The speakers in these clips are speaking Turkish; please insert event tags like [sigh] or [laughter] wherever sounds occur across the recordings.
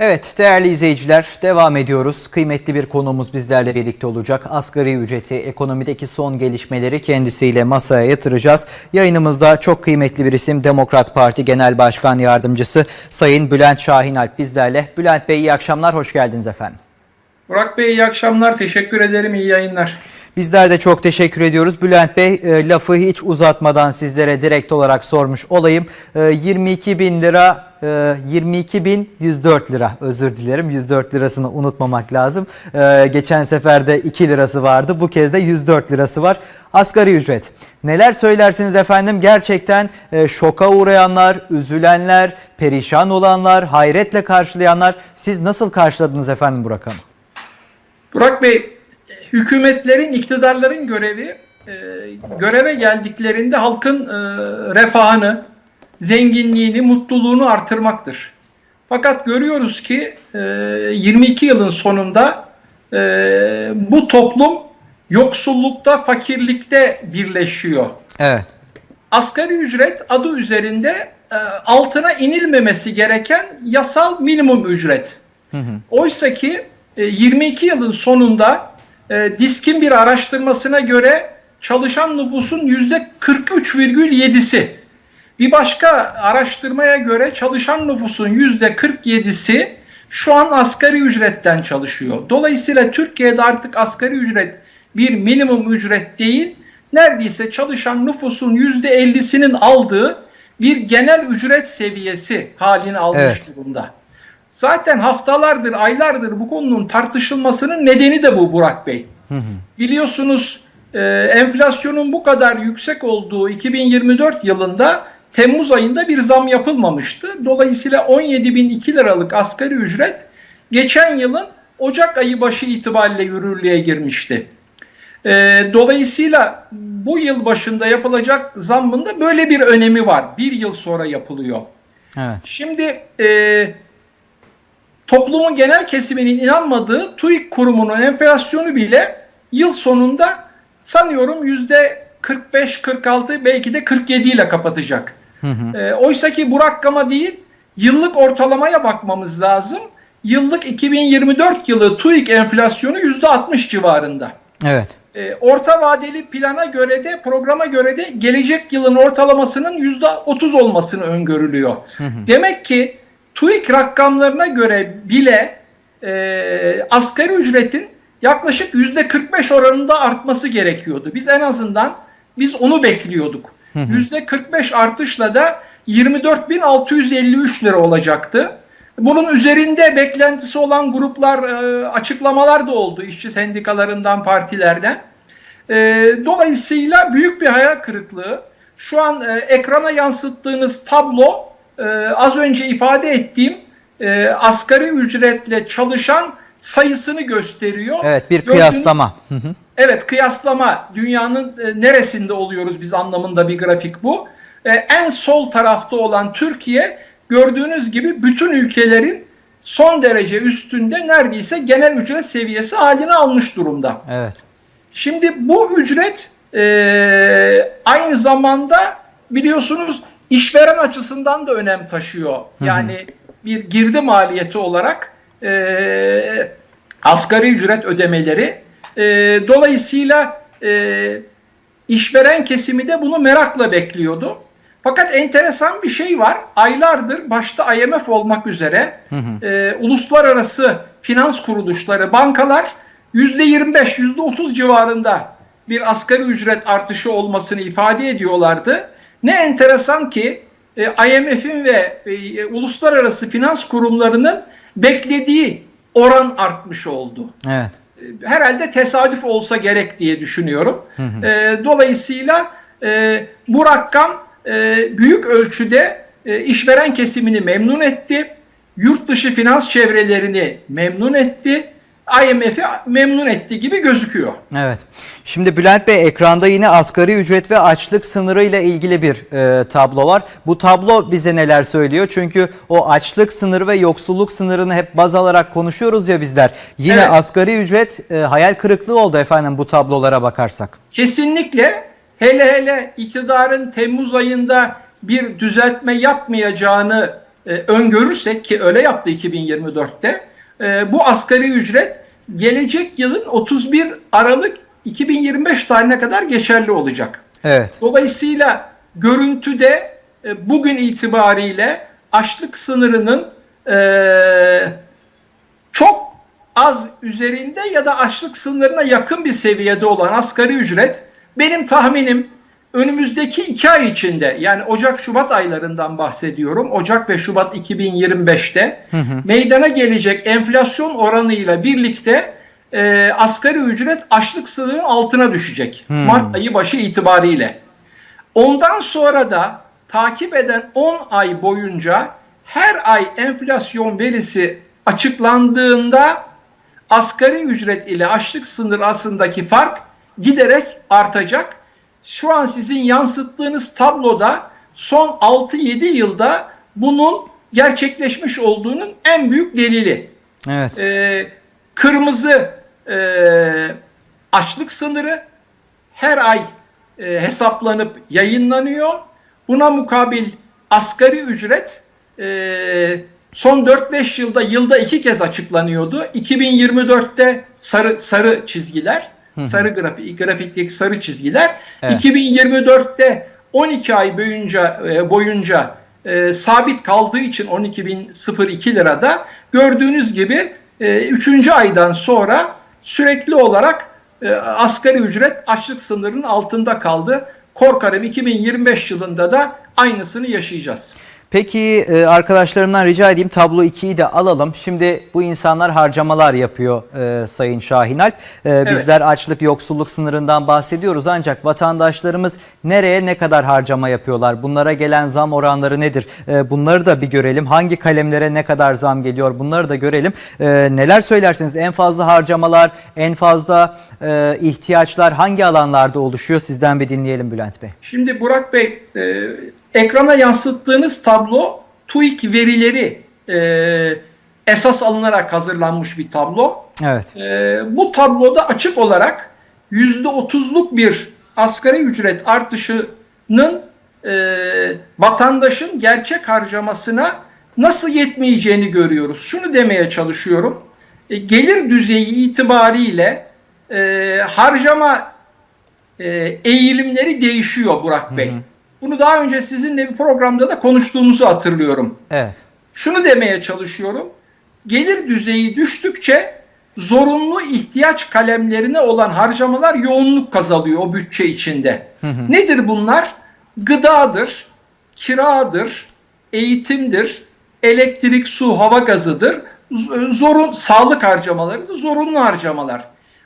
Evet değerli izleyiciler devam ediyoruz. Kıymetli bir konuğumuz bizlerle birlikte olacak. Asgari ücreti, ekonomideki son gelişmeleri kendisiyle masaya yatıracağız. Yayınımızda çok kıymetli bir isim Demokrat Parti Genel Başkan Yardımcısı Sayın Bülent Şahinalp bizlerle. Bülent Bey iyi akşamlar, hoş geldiniz efendim. Burak Bey iyi akşamlar. Teşekkür ederim. İyi yayınlar. Bizler de çok teşekkür ediyoruz. Bülent Bey e, lafı hiç uzatmadan sizlere direkt olarak sormuş olayım. E, 22 bin lira, e, 22 bin 104 lira özür dilerim. 104 lirasını unutmamak lazım. E, geçen sefer de 2 lirası vardı. Bu kez de 104 lirası var. Asgari ücret. Neler söylersiniz efendim? Gerçekten e, şoka uğrayanlar, üzülenler, perişan olanlar, hayretle karşılayanlar. Siz nasıl karşıladınız efendim bu rakamı? Burak Bey, hükümetlerin, iktidarların görevi e, göreve geldiklerinde halkın e, refahını, zenginliğini, mutluluğunu artırmaktır. Fakat görüyoruz ki e, 22 yılın sonunda e, bu toplum yoksullukta, fakirlikte birleşiyor. Evet. Asgari ücret adı üzerinde e, altına inilmemesi gereken yasal minimum ücret. Oysa ki e, 22 yılın sonunda e, Disk'in bir araştırmasına göre çalışan nüfusun %43,7'si bir başka araştırmaya göre çalışan nüfusun %47'si şu an asgari ücretten çalışıyor. Dolayısıyla Türkiye'de artık asgari ücret bir minimum ücret değil, neredeyse çalışan nüfusun %50'sinin aldığı bir genel ücret seviyesi halini almış Evet. durumda. Zaten haftalardır, aylardır bu konunun tartışılmasının nedeni de bu Burak Bey. Biliyorsunuz e, enflasyonun bu kadar yüksek olduğu 2024 yılında Temmuz ayında bir zam yapılmamıştı. Dolayısıyla 17.002 liralık asgari ücret geçen yılın Ocak ayı başı itibariyle yürürlüğe girmişti. E, dolayısıyla bu yıl başında yapılacak zammın da böyle bir önemi var. Bir yıl sonra yapılıyor. Evet. Şimdi e, toplumun genel kesiminin inanmadığı TÜİK kurumunun enflasyonu bile yıl sonunda sanıyorum yüzde 45-46 belki de 47 ile kapatacak. E, Oysa ki bu rakama değil yıllık ortalamaya bakmamız lazım. Yıllık 2024 yılı TÜİK enflasyonu yüzde 60 civarında. Evet. E, orta vadeli plana göre de programa göre de gelecek yılın ortalamasının yüzde 30 olmasını öngörülüyor. Demek ki TÜİK rakamlarına göre bile e, asgari ücretin yaklaşık yüzde 45 oranında artması gerekiyordu. Biz en azından biz onu bekliyorduk. Yüzde 45 artışla da 24.653 lira olacaktı. Bunun üzerinde beklentisi olan gruplar e, açıklamalar da oldu işçi sendikalarından, partilerden. E, dolayısıyla büyük bir hayal kırıklığı. Şu an e, ekrana yansıttığınız tablo e, az önce ifade ettiğim e, asgari ücretle çalışan sayısını gösteriyor. Evet bir Gördüğünüz- kıyaslama. Hı hı. Evet kıyaslama dünyanın e, neresinde oluyoruz biz anlamında bir grafik bu. E, en sol tarafta olan Türkiye gördüğünüz gibi bütün ülkelerin son derece üstünde neredeyse genel ücret seviyesi halini almış durumda. Evet. Şimdi bu ücret e, aynı zamanda biliyorsunuz işveren açısından da önem taşıyor. Yani bir girdi maliyeti olarak e, asgari ücret ödemeleri. E, dolayısıyla e, işveren kesimi de bunu merakla bekliyordu. Fakat enteresan bir şey var. Aylardır başta IMF olmak üzere e, uluslararası finans kuruluşları, bankalar %25, %30 civarında bir asgari ücret artışı olmasını ifade ediyorlardı. Ne enteresan ki e, IMF'in ve e, uluslararası finans kurumlarının beklediği oran artmış oldu Evet. herhalde tesadüf olsa gerek diye düşünüyorum. E, dolayısıyla e, bu rakam e, büyük ölçüde e, işveren kesimini memnun etti. Yurt dışı finans çevrelerini memnun etti. IMF'i memnun etti gibi gözüküyor. Evet. Şimdi Bülent Bey ekranda yine asgari ücret ve açlık sınırı ile ilgili bir e, tablo var. Bu tablo bize neler söylüyor? Çünkü o açlık sınırı ve yoksulluk sınırını hep baz alarak konuşuyoruz ya bizler. Yine Evet. asgari ücret e, hayal kırıklığı oldu efendim bu tablolara bakarsak. Kesinlikle hele hele iktidarın Temmuz ayında bir düzeltme yapmayacağını e, öngörürsek ki öyle yaptı 2024'te e, bu asgari ücret gelecek yılın 31 Aralık 2025 tarihine kadar geçerli olacak. Evet. Dolayısıyla görüntüde e, bugün itibariyle açlık sınırının e, çok az üzerinde ya da açlık sınırına yakın bir seviyede olan asgari ücret benim tahminim önümüzdeki iki ay içinde yani Ocak-Şubat aylarından bahsediyorum. Ocak ve Şubat 2025'te meydana gelecek enflasyon oranıyla birlikte e, asgari ücret açlık sınırının altına düşecek. Mart ayı başı itibariyle. Ondan sonra da takip eden 10 ay boyunca her ay enflasyon verisi açıklandığında asgari ücret ile açlık sınır arasındaki fark giderek artacak. Şu an sizin yansıttığınız tabloda son 6-7 yılda bunun gerçekleşmiş olduğunun en büyük delili. Evet. Ee, kırmızı e, açlık sınırı her ay e, hesaplanıp yayınlanıyor. Buna mukabil asgari ücret e, son 4-5 yılda yılda iki kez açıklanıyordu. 2024'te sarı sarı çizgiler, sarı grafik grafikteki sarı çizgiler. Evet. 2024'te 12 ay boyunca e, boyunca e, sabit kaldığı için 12.002 lirada gördüğünüz gibi 3. aydan sonra sürekli olarak e, asgari ücret açlık sınırının altında kaldı. Korkarım 2025 yılında da aynısını yaşayacağız. Peki e, arkadaşlarımdan rica edeyim tablo 2'yi de alalım. Şimdi bu insanlar harcamalar yapıyor e, Sayın Şahinalp. E, bizler açlık yoksulluk sınırından bahsediyoruz ancak vatandaşlarımız nereye ne kadar harcama yapıyorlar? Bunlara gelen zam oranları nedir? E, bunları da bir görelim. Hangi kalemlere ne kadar zam geliyor? Bunları da görelim. E, neler söylersiniz? En fazla harcamalar, en fazla e, ihtiyaçlar hangi alanlarda oluşuyor? Sizden bir dinleyelim Bülent Bey. Şimdi Burak Bey e, ekrana yansıttığınız tablo TÜİK verileri e, esas alınarak hazırlanmış bir tablo. Evet. E, bu tabloda açık olarak %30'luk bir asgari ücret artışının e, vatandaşın gerçek harcamasına nasıl yetmeyeceğini görüyoruz. Şunu demeye çalışıyorum. E, gelir düzeyi itibariyle e, harcama e, eğilimleri değişiyor Burak Bey. Bunu daha önce sizinle bir programda da konuştuğumuzu hatırlıyorum. Evet. Şunu demeye çalışıyorum. Gelir düzeyi düştükçe zorunlu ihtiyaç kalemlerine olan harcamalar yoğunluk kazanıyor o bütçe içinde. Nedir bunlar? Gıdadır, kiradır, eğitimdir, elektrik, su, hava gazıdır. Zorun sağlık harcamaları da zorunlu harcamalar.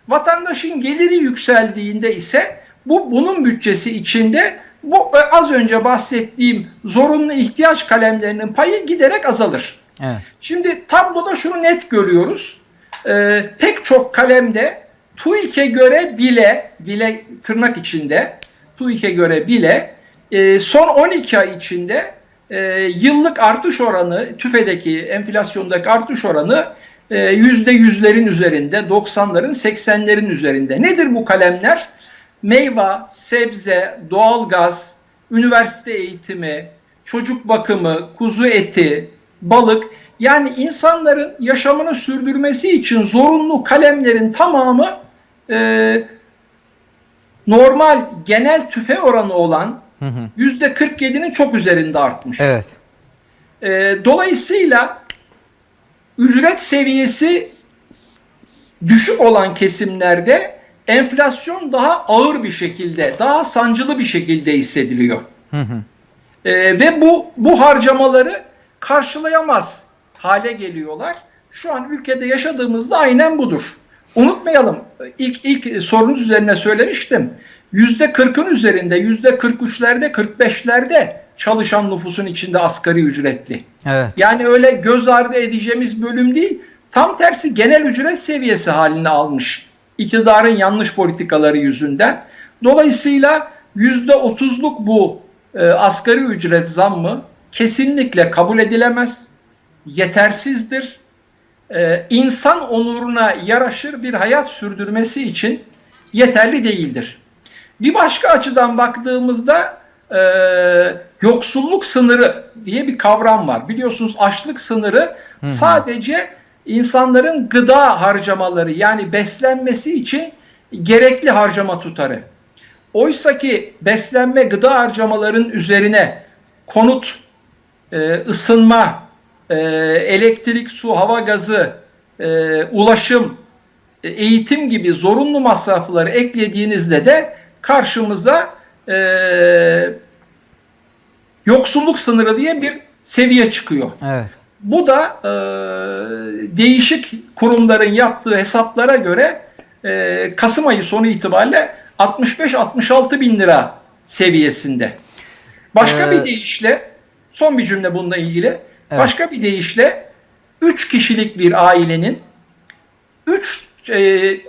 Vatandaşın geliri yükseldiğinde ise bu bunun bütçesi içinde bu e, az önce bahsettiğim zorunlu ihtiyaç kalemlerinin payı giderek azalır. Evet. Şimdi tabloda şunu net görüyoruz. Ee, pek çok kalemde TÜİK'e göre bile, bile tırnak içinde TÜİK'e göre bile e, son 12 ay içinde e, yıllık artış oranı, TÜFE'deki enflasyondaki artış oranı e, yüzde yüzlerin üzerinde, 90'ların 80'lerin üzerinde. Nedir bu kalemler? Meyve, sebze, doğalgaz, üniversite eğitimi, çocuk bakımı, kuzu eti, balık yani insanların yaşamını sürdürmesi için zorunlu kalemlerin tamamı e, normal genel tüfe oranı olan yüzde 47'nin çok üzerinde artmış. Evet. E, dolayısıyla ücret seviyesi düşük olan kesimlerde enflasyon daha ağır bir şekilde, daha sancılı bir şekilde hissediliyor. E, ve bu bu harcamaları karşılayamaz hale geliyorlar. Şu an ülkede yaşadığımızda aynen budur. Unutmayalım ilk ilk sorunuz üzerine söylemiştim. Yüzde 40'ın üzerinde, yüzde 43'lerde, 45'lerde çalışan nüfusun içinde asgari ücretli. Evet. Yani öyle göz ardı edeceğimiz bölüm değil. Tam tersi genel ücret seviyesi halini almış. İktidarın yanlış politikaları yüzünden. Dolayısıyla yüzde otuzluk bu e, asgari ücret zammı kesinlikle kabul edilemez. Yetersizdir. E, insan onuruna yaraşır bir hayat sürdürmesi için yeterli değildir. Bir başka açıdan baktığımızda e, yoksulluk sınırı diye bir kavram var. Biliyorsunuz açlık sınırı sadece insanların gıda harcamaları yani beslenmesi için gerekli harcama tutarı. Oysa ki beslenme gıda harcamaların üzerine konut, e, ısınma, e, elektrik, su, hava gazı, e, ulaşım, eğitim gibi zorunlu masrafları eklediğinizde de karşımıza yoksulluk sınırı diye bir seviye çıkıyor. Evet. Bu da e, değişik kurumların yaptığı hesaplara göre e, Kasım ayı sonu itibariyle 65-66 bin lira seviyesinde. Başka Ee, bir deyişle son bir cümle bununla ilgili. Başka bir deyişle 3 kişilik bir ailenin 3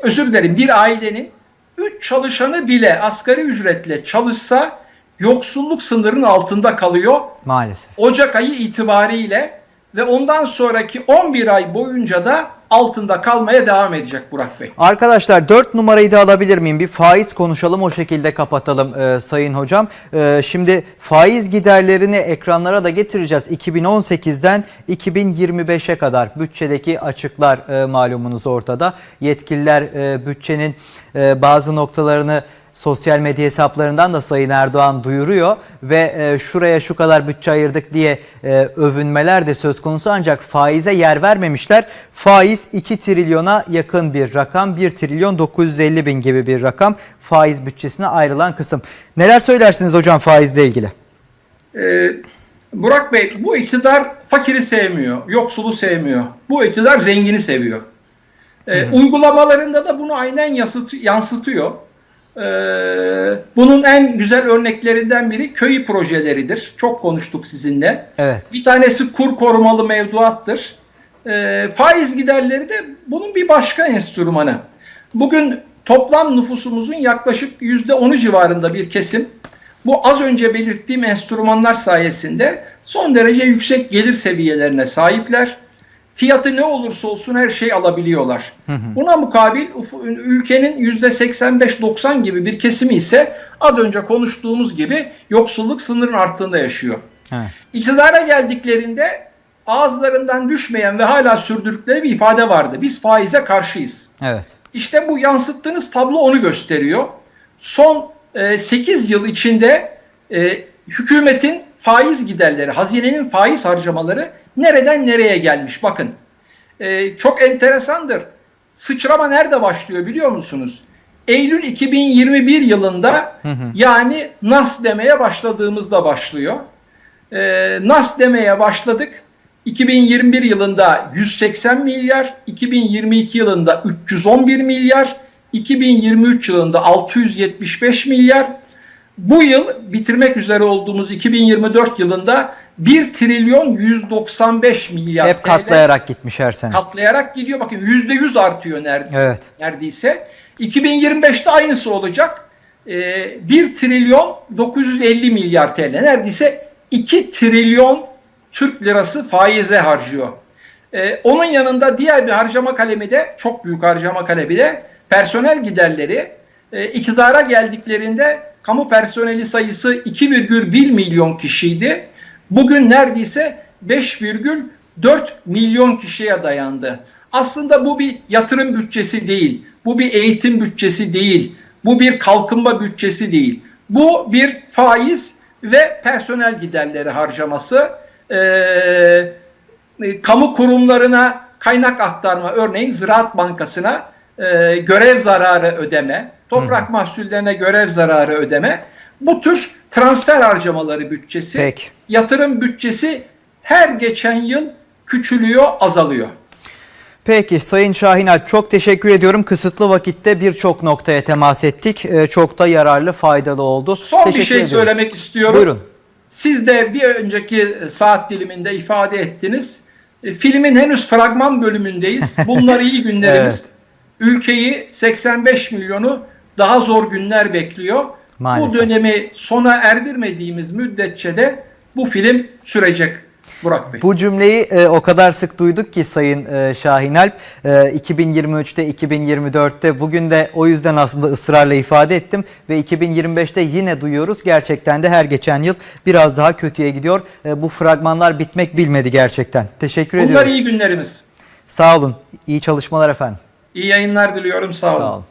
özür dilerim bir ailenin 3 çalışanı bile asgari ücretle çalışsa yoksulluk sınırının altında kalıyor. Maalesef. Ocak ayı itibariyle ve ondan sonraki 11 ay boyunca da altında kalmaya devam edecek Burak Bey. Arkadaşlar 4 numarayı da alabilir miyim? Bir faiz konuşalım o şekilde kapatalım e, Sayın Hocam. E, şimdi faiz giderlerini ekranlara da getireceğiz. 2018'den 2025'e kadar bütçedeki açıklar e, malumunuz ortada. Yetkililer e, bütçenin e, bazı noktalarını sosyal medya hesaplarından da Sayın Erdoğan duyuruyor ve e, şuraya şu kadar bütçe ayırdık diye e, övünmeler de söz konusu ancak faize yer vermemişler. Faiz 2 trilyona yakın bir rakam 1 trilyon 950 bin gibi bir rakam faiz bütçesine ayrılan kısım. Neler söylersiniz hocam faizle ilgili? Ee, Burak Bey bu iktidar fakiri sevmiyor, yoksulu sevmiyor. Bu iktidar zengini seviyor. Ee, uygulamalarında da bunu aynen yansıtıyor. Ee, bunun en güzel örneklerinden biri köy projeleridir. Çok konuştuk sizinle. Evet. Bir tanesi kur korumalı mevduattır. Ee, faiz giderleri de bunun bir başka enstrümanı. Bugün toplam nüfusumuzun yaklaşık %10'u civarında bir kesim bu az önce belirttiğim enstrümanlar sayesinde son derece yüksek gelir seviyelerine sahipler. Fiyatı ne olursa olsun her şey alabiliyorlar. Buna mukabil ülkenin %85-90 gibi bir kesimi ise az önce konuştuğumuz gibi yoksulluk sınırının altında yaşıyor. Evet. İktidara geldiklerinde ağızlarından düşmeyen ve hala sürdürdükleri bir ifade vardı. Biz faize karşıyız. Evet. İşte bu yansıttığınız tablo onu gösteriyor. Son 8 yıl içinde e, hükümetin faiz giderleri, hazinenin faiz harcamaları nereden nereye gelmiş? Bakın e, çok enteresandır. Sıçrama nerede başlıyor biliyor musunuz? Eylül 2021 yılında yani NAS demeye başladığımızda başlıyor. E, NAS demeye başladık. 2021 yılında 180 milyar, 2022 yılında 311 milyar, 2023 yılında 675 milyar. Bu yıl bitirmek üzere olduğumuz 2024 yılında 1 trilyon 195 milyar Hep TL katlayarak gitmiş her sene. katlayarak gidiyor. Bakın %100 artıyor nerede, Evet. neredeyse. 2025'te aynısı olacak. Ee, 1 trilyon 950 milyar TL. Neredeyse 2 trilyon Türk lirası faize harcıyor. Ee, onun yanında diğer bir harcama kalemi de çok büyük harcama kalemi de personel giderleri. Ee, iktidara geldiklerinde kamu personeli sayısı 2,1 milyon kişiydi. Bugün neredeyse 5,4 milyon kişiye dayandı. Aslında bu bir yatırım bütçesi değil. Bu bir eğitim bütçesi değil. Bu bir kalkınma bütçesi değil. Bu bir faiz ve personel giderleri harcaması. Ee, kamu kurumlarına kaynak aktarma, örneğin Ziraat Bankası'na e, görev zararı ödeme, toprak mahsullerine görev zararı ödeme. Bu tür transfer harcamaları bütçesi, Peki. yatırım bütçesi her geçen yıl küçülüyor, azalıyor. Peki Sayın Şahin Alp çok teşekkür ediyorum. Kısıtlı vakitte birçok noktaya temas ettik. Ee, Çok da yararlı, faydalı oldu. Son bir Teşekkür şey ediyoruz. söylemek istiyorum. Buyurun. Siz de bir önceki saat diliminde ifade ettiniz. E, Filmin henüz fragman bölümündeyiz. [laughs] Bunlar iyi günlerimiz. Ülkeyi 85 milyonu daha zor günler bekliyor. Maalesef. Bu dönemi sona erdirmediğimiz müddetçe de bu film sürecek. Burak Bey. Bu cümleyi e, o kadar sık duyduk ki Sayın e, Şahin Alp. E, 2023'te, 2024'te bugün de o yüzden aslında ısrarla ifade ettim ve 2025'te yine duyuyoruz. Gerçekten de her geçen yıl biraz daha kötüye gidiyor. E, bu fragmanlar bitmek bilmedi gerçekten. Teşekkür Bunlar ediyorum. iyi günlerimiz. Sağ olun. İyi çalışmalar efendim. İyi yayınlar diliyorum. Sağ olun. Sağ olun.